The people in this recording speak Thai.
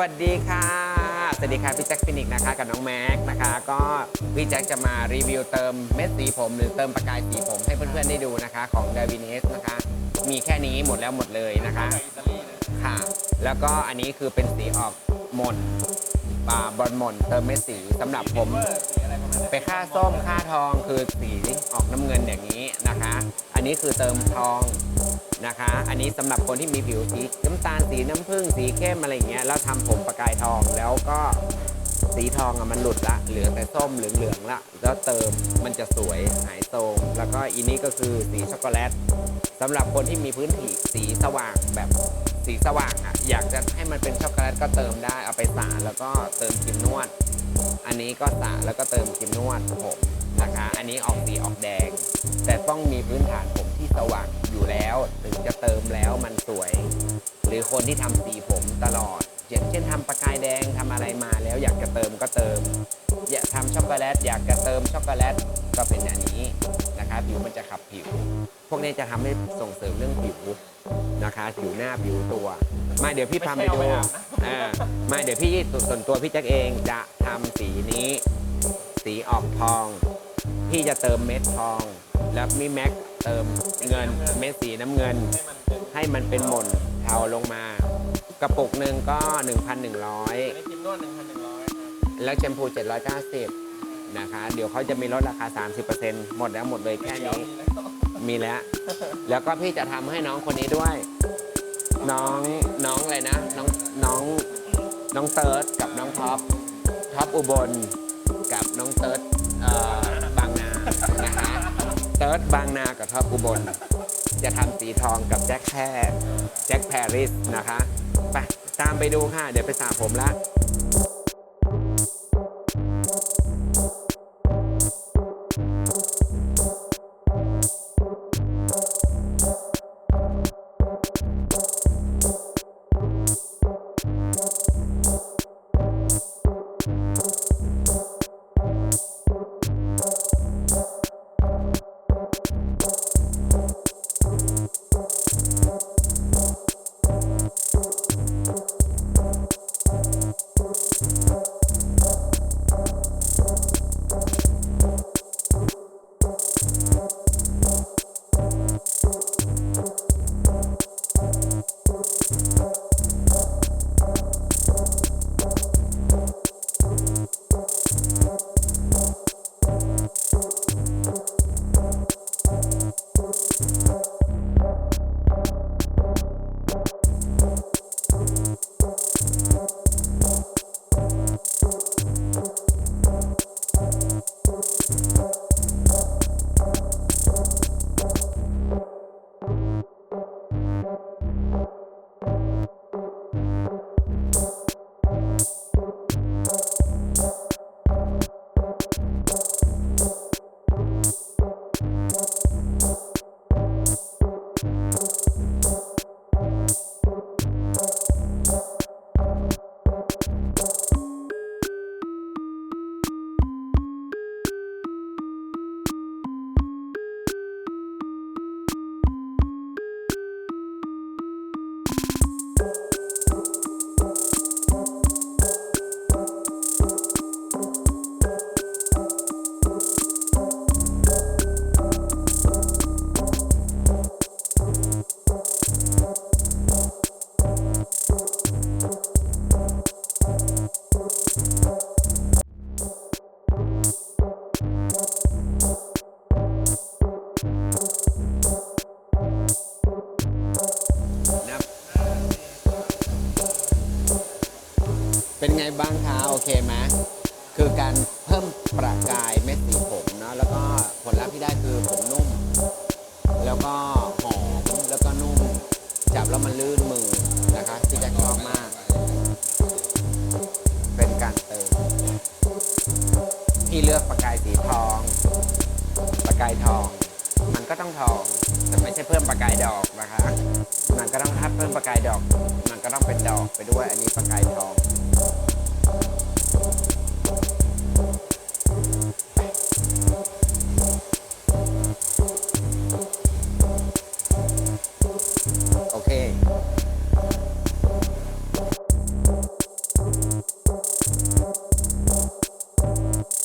วัสดีค่ะ สวัสดีค่ะพี่แจ็คฟินิกส์นะคะกับน้องแม็กนะคะ ก็พี่แจ็คจะมารีวิวเติมเม็ดสีผม หรือเติมประกายสีผมให้เพื่อนๆได้ดูนะคะ ของดาวินเอสนะคะ มีแค่นี้หมดแล้วหมดเลยนะคะค่ะ แล้วก็อันนี้คือเป็นสีออกหม่นอ่าบอลหม่นเติมเม็ดสีสำหรับผมไปค่าส้มค่าทองคือสีออกน้ำเงินอย่างนี้นะคะ อันนี้คือเติมทอง นะคะ อันนี้สำหรับคนที่มีผิวสีน้ำตาลสีน้ำผึ้งสีเข้มอะไรเงี้ยแล้วทำผมประกายทองแล้วก็สีทองอะมันหลุดละ เหลือแต่ส้มเหลืองๆละ แล้วเติมมันจะสวยหายโทรมแล้วก็อีนี้ก็คือสีช็อกโกแลตสำหรับคนที่มีพื้นผิวสีสว่างแบบสีสว่างอะอยากจะให้มันเป็นช็อกโกแลตก็เติมได้เอาไปสาแล้วก็เติมครีมนวด อันนี้ก็สระแล้วก็เติมครีมนวดผม นะคะ อันนี้ออกสีออกแดง แต่ต้องมีพื้นฐานผมที่สว่างอยู่แล้ว ถึงจะเติมแล้วมันสวย หรือคนที่ทำสีผมตลอดอย่างเช่นทำประกายแดงทำอะไรมาแล้วอยากจะเติมก็เติม อยากทำช็อกโกแลตอยากจะเติมช็อกโกแลตก็เป็นอันนี้นะคะผิวมันจะขับผิว พวกนี้จะทำให้ส่งเสริมเรื่องผิวนะคะ ผิวหน้าผิวตัว มาเดี๋ยวพี่พาไปดูอ่ามาเดี๋ยวพี่ส่วนตัวพี่แจ็คเองจะทำสีนี้ สีออกทอง พี่จะเติมเม็ดทอง แล้วมีแม็กเติมเงินเม็ดสีน้ำเงิน ให้มันเป็นหม่นเทาลงมา กระปุกหนึ่งก็ 1,100อันนี้ครีมนวด1,100แล้วแชมพู 790 นะคะ เดี๋ยวเขาจะมีลดราคา 30%หมดแล้วหมดเลยแค่นี้ มีแล้ว แล้วก็พี่จะทำให้น้องคนนี้ด้วย น้องน้องอะไรนะ น้องน้องน้องเติร์ดกับน้องท็อปท็อปอุบล น้องเติร์ดเอ่อบางนานะคะเติร์ดบางนากับท็อปอุบล จะทำสีทองกับแจ็คแพรแจ็คแพรริสนะคะไปตามไปดูค่ะ เดี๋ยวไปสระผมละ ไหมคือการเพิ่มประกายเม็ดสีผมเนาะแล้วก็ผลลัพธ์ที่ได้คือผมนุ่ม แล้วก็หอมแล้วก็นุ่ม จับแล้วมันลื่นมือนะคะที่จะชอบมาก เป็นการเติมพี่เลือกประกายสีทอง ประกายทอง มันก็ต้องทองแต่ไม่ใช่เพิ่มประกายดอกนะคะมันก็ต้องถ้าเพิ่มประกายดอก มันก็ต้องเป็นดอกไปด้วยอันนี้ประกายทอง